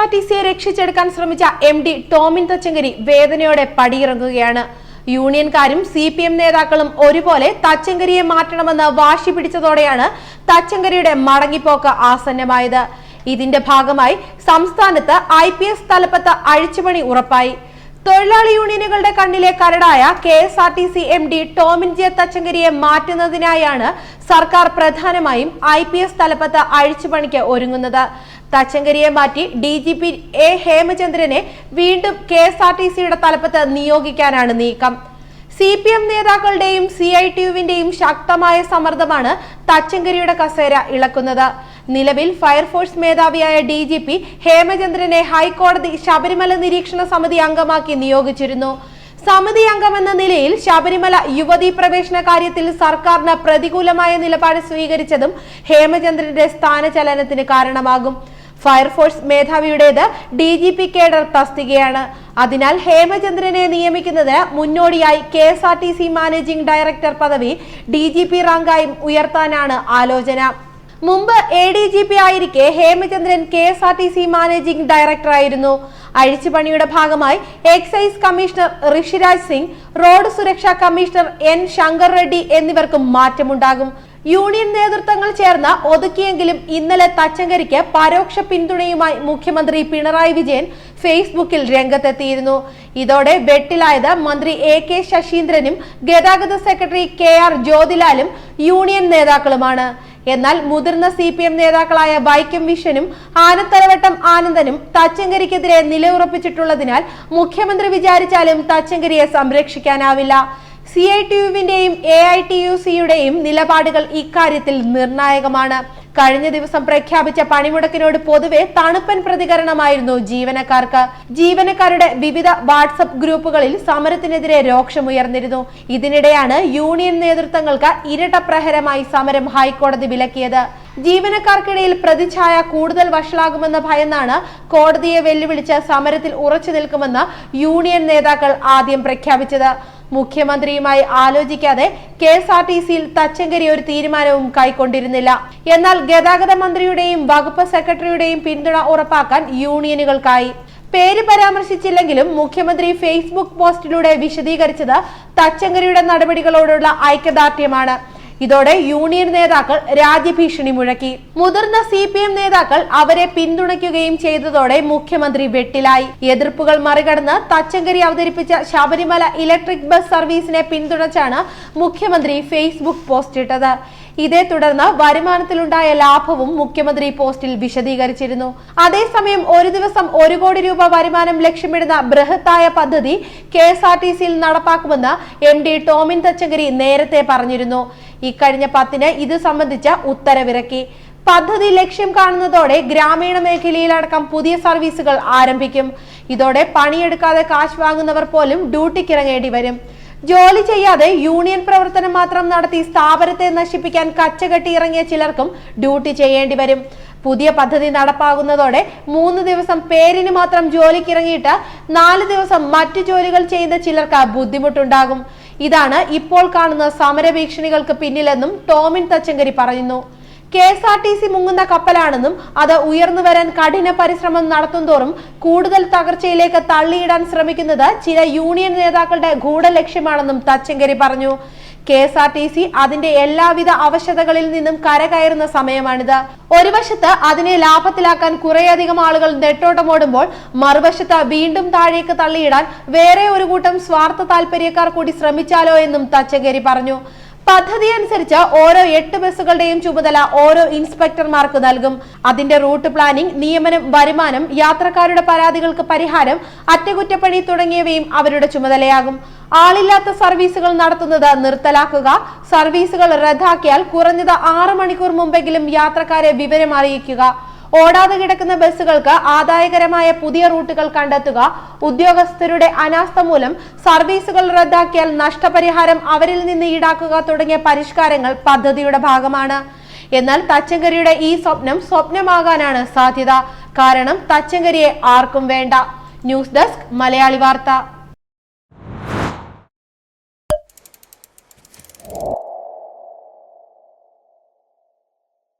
R T സിയെ രക്ഷിച്ചെടുക്കാൻ ശ്രമിച്ച M D Tomin Thachankary വേദനയോടെ പടിയിറങ്ങുകയാണ്. യൂണിയൻകാരും സി പി എം നേതാക്കളും ഒരുപോലെ തച്ചങ്കരിയെ മാറ്റണമെന്ന് വാശി പിടിച്ചതോടെയാണ് തച്ചങ്കരിയുടെ മടങ്ങിപ്പോക്ക് ആസന്നമായത്. ഇതിന്റെ ഭാഗമായി സംസ്ഥാനത്ത് ഐ പി എസ് തലപ്പത്ത് അഴിച്ചുപണി ഉറപ്പായി. തൊഴിലാളി യൂണിയനുകളുടെ കണ്ണിലെ കരടായ K S R T C M D Tomin J തച്ചങ്കരിയെ മാറ്റുന്നതിനായാണ് സർക്കാർ പ്രധാനമായും ഐ പി എസ് തലപ്പത്ത് അഴിച്ചുപണിക്ക് ഒരുങ്ങുന്നത്. തച്ചങ്കരിയെ മാറ്റി ഡി ജി പി എ ഹേമചന്ദ്രനെ വീണ്ടും കെ എസ് ആർ ടി സിയുടെ തലപ്പത്ത് നിയോഗിക്കാനാണ് നീക്കം. സി പി എം നേതാക്കളുടെയും സി ഐ ടി യുവിന്റെയും ശക്തമായ സമ്മർദ്ദമാണ് തച്ചങ്കരിയുടെ കസേര ഇളക്കുന്നത്. നിലവിൽ ഫയർഫോഴ്സ് മേധാവിയായ ഡി ജി പി ഹേമചന്ദ്രനെ ഹൈക്കോടതി ശബരിമല നിരീക്ഷണ സമിതി അംഗമാക്കി നിയോഗിച്ചിരുന്നു. സമിതി അംഗമെന്ന നിലയിൽ ശബരിമല യുവതീ പ്രവേശന കാര്യത്തിൽ സർക്കാരിന് പ്രതികൂലമായ നിലപാട് സ്വീകരിച്ചതും ഹേമചന്ദ്രന്റെ സ്ഥാനചലനത്തിന് കാരണമാകും. ഫയർഫോഴ്സ് മേധാവിയുടേത് ഡി ജി പി കേഡർ തസ്തികയാണ്. അതിനാൽ ഹേമചന്ദ്രനെ നിയമിക്കുന്നതിന് മുന്നോടിയായി K S R T C managing director പദവി ഡി ജി പി റാങ്കായും ഉയർത്താനാണ് ആലോചന. മുമ്പ് എ ഡി ജി പി ആയിരിക്കെ Hemachandran K S R T C managing director ആയിരുന്നു. അഴിച്ചുപണിയുടെ ഭാഗമായി excise commissioner Rishiraj Singh road സുരക്ഷാ കമ്മീഷണർ എൻ ശങ്കർ റെഡ്ഡി എന്നിവർക്കും മാറ്റമുണ്ടാകും. യൂണിയൻ നേതൃത്വങ്ങൾ ചേർന്ന് ഒതുക്കിയെങ്കിലും ഇന്നലെ തച്ചങ്കരിക്ക് പരോക്ഷ പിന്തുണയുമായി മുഖ്യമന്ത്രി പിണറായി വിജയൻ ഫേസ്ബുക്കിൽ രംഗത്തെത്തിയിരുന്നു. ഇതോടെ വെട്ടിലായത് മന്ത്രി എ കെ ശശീന്ദ്രനും ഗതാഗത സെക്രട്ടറി കെ ആർ ജ്യോതിലാലും യൂണിയൻ നേതാക്കളുമാണ്. എന്നാൽ മുതിർന്ന സി പി എം നേതാക്കളായ വൈക്കം വിഷനും ആനത്തലവട്ടം ആനന്ദനും തച്ചങ്കരിക്കെതിരെ നിലയുറപ്പിച്ചിട്ടുള്ളതിനാൽ മുഖ്യമന്ത്രി വിചാരിച്ചാലും തച്ചങ്കരിയെ സംരക്ഷിക്കാനാവില്ല. സി ഐ ടി യുവിന്റെയും എ ഐ ടി യു സിയുടെയും നിലപാടുകൾ ഇക്കാര്യത്തിൽ നിർണായകമാണ്. കഴിഞ്ഞ ദിവസം പ്രഖ്യാപിച്ച പണിമുടക്കിനോട് പൊതുവെ തണുപ്പൻ പ്രതികരണമായിരുന്നു ജീവനക്കാർക്ക്. ജീവനക്കാരുടെ വിവിധ വാട്സപ്പ് ഗ്രൂപ്പുകളിൽ സമരത്തിനെതിരെ രോക്ഷമുയർന്നിരുന്നു. ഇതിനിടെയാണ് യൂണിയൻ നേതൃത്വങ്ങൾക്ക് ഇരട്ട പ്രഹരമായി സമരം ഹൈക്കോടതി വിലക്കിയത്. ജീവനക്കാർക്കിടയിൽ പ്രതിച്ഛായ കൂടുതൽ വഷളാകുമെന്ന ഭയന്നാണ് കോടതിയെ വെല്ലുവിളിച്ച് സമരത്തിൽ ഉറച്ചു നിൽക്കുമെന്ന് യൂണിയൻ നേതാക്കൾ ആദ്യം പ്രഖ്യാപിച്ചത്. മുഖ്യമന്ത്രിയുമായി ആലോചിക്കാതെ കെ എസ് ആർ ടി സിയിൽ തച്ചങ്കരി ഒരു തീരുമാനവും കൈക്കൊണ്ടിരുന്നില്ല. എന്നാൽ ഗതാഗത മന്ത്രിയുടെയും വകുപ്പ് സെക്രട്ടറിയുടെയും പിന്തുണ ഉറപ്പാക്കാൻ യൂണിയനുകൾക്കായി. പേര് പരാമർശിച്ചില്ലെങ്കിലും മുഖ്യമന്ത്രി ഫേസ്ബുക്ക് പോസ്റ്റിലൂടെ വിശദീകരിച്ചത് തച്ചങ്കരിയുടെ നടപടികളോടുള്ള ഐക്യദാർഢ്യമാണ്. ഇതോടെ യൂണിയൻ നേതാക്കൾ രാജ്യഭീഷണി മുഴക്കി. മുതിർന്ന സി പി എം നേതാക്കൾ അവരെ പിന്തുണയ്ക്കുകയും ചെയ്തതോടെ മുഖ്യമന്ത്രി വെട്ടിലായി. എതിർപ്പുകൾ മറികടന്ന് തച്ചങ്കരി അവതരിപ്പിച്ച ശബരിമല ഇലക്ട്രിക് ബസ് സർവീസിനെ പിന്തുണച്ചാണ് മുഖ്യമന്ത്രി ഫേസ്ബുക്ക് പോസ്റ്റ് ഇട്ടത് ഇതേ തുടർന്ന് വരുമാനത്തിലുണ്ടായ ലാഭവും മുഖ്യമന്ത്രി പോസ്റ്റിൽ വിശദീകരിച്ചിരുന്നു. അതേസമയം ഒരു ദിവസം ഒരു കോടി രൂപ വരുമാനം ലക്ഷ്യമിടുന്ന ബൃഹത്തായ പദ്ധതി കെ എസ് ആർ ടി സിയിൽ നടപ്പാക്കുമെന്ന് എം ഡി ടോമിൻ തച്ചങ്കരി നേരത്തെ പറഞ്ഞിരുന്നു. ഇക്കഴിഞ്ഞ പത്തിന് ഇത് സംബന്ധിച്ച ഉത്തരവിറക്കി. പദ്ധതി ലക്ഷ്യം കാണുന്നതോടെ ഗ്രാമീണ മേഖലയിലടക്കം പുതിയ സർവീസുകൾ ആരംഭിക്കും. ഇതോടെ പണിയെടുക്കാതെ കാശ് വാങ്ങുന്നവർ പോലും ഡ്യൂട്ടിക്കിറങ്ങേണ്ടി വരും. ജോലി ചെയ്യാതെ യൂണിയൻ പ്രവർത്തനം മാത്രം നടത്തി സ്ഥാപനത്തെ നശിപ്പിക്കാൻ കച്ചകെട്ടി ഇറങ്ങിയ ചിലർക്കും ഡ്യൂട്ടി ചെയ്യേണ്ടി വരും. പുതിയ പദ്ധതി നടപ്പാകുന്നതോടെ മൂന്ന് ദിവസം പേരിന് മാത്രം ജോലിക്കിറങ്ങിയിട്ട് നാല് ദിവസം മറ്റു ജോലികൾ ചെയ്യുന്ന ചിലർക്ക് ബുദ്ധിമുട്ടുണ്ടാകും. ഇതാണ് ഇപ്പോൾ കാണുന്ന സമരഭീഷണികൾക്ക് പിന്നിലെന്നും ടോമിൻ തച്ചങ്കരി പറയുന്നു. K S R T C മുങ്ങുന്ന കപ്പലാണെന്നും അത് ഉയർന്നു വരാൻ കഠിന പരിശ്രമം നടത്തുന്തോറും കൂടുതൽ തകർച്ചയിലേക്ക് തള്ളിയിടാൻ ശ്രമിക്കുന്നത് ചില യൂണിയൻ നേതാക്കളുടെ ഗൂഢലക്ഷ്യമാണെന്നും തച്ചങ്കരി പറഞ്ഞു. K S R T C അതിന്റെ എല്ലാവിധ അവശതകളിൽ നിന്നും കരകയറുന്ന സമയമാണിത്. ഒരു വശത്ത് അതിനെ ലാഭത്തിലാക്കാൻ കുറേയധികം ആളുകൾ നെട്ടോട്ടമോടുമ്പോൾ മറുവശത്ത് വീണ്ടും താഴേക്ക് തള്ളിയിടാൻ വേറെ ഒരു കൂട്ടം സ്വാർത്ഥ താല്പര്യക്കാർ കൂടി ശ്രമിച്ചാലോ എന്നും തച്ചങ്കരി പറഞ്ഞു. പദ്ധതി അനുസരിച്ച് ഓരോ എട്ട് ബസ്സുകളുടെയും ചുമതല ഓരോ ഇൻസ്പെക്ടർമാർക്ക് നൽകും. അതിന്റെ റൂട്ട് പ്ലാനിംഗ് നിയമനം വരുമാനം യാത്രക്കാരുടെ പരാതികൾക്ക് പരിഹാരം അറ്റകുറ്റപ്പണി തുടങ്ങിയവയും അവരുടെ ചുമതലയാകും. ആളില്ലാത്ത സർവീസുകൾ നടത്തുന്നത് നിർത്തലാക്കുക. സർവീസുകൾ റദ്ദാക്കിയാൽ കുറഞ്ഞത് ആറ് മണിക്കൂർ മുമ്പെങ്കിലും യാത്രക്കാരെ വിവരം അറിയിക്കുക. ഓടാതെ കിടക്കുന്ന ബസ്സുകൾക്ക് ആദായകരമായ പുതിയ റൂട്ടുകൾ കണ്ടെത്തുക ഉദ്യോഗസ്ഥരുടെ അനാസ്ഥ മൂലം സർവീസുകൾ റദ്ദാക്കിയാൽ നഷ്ടപരിഹാരം അവരിൽ നിന്ന് ഈടാക്കുക തുടങ്ങിയ പരിഷ്കാരങ്ങൾ പദ്ധതിയുടെ ഭാഗമാണ്. എന്നാൽ തച്ചങ്കരിയുടെ ഈ സ്വപ്നം സ്വപ്നമാകാനാണ് സാധ്യത. കാരണം തച്ചങ്കരിയെ ആർക്കും വേണ്ട. ന്യൂസ് ഡെസ്ക് മലയാളി വാർത്ത.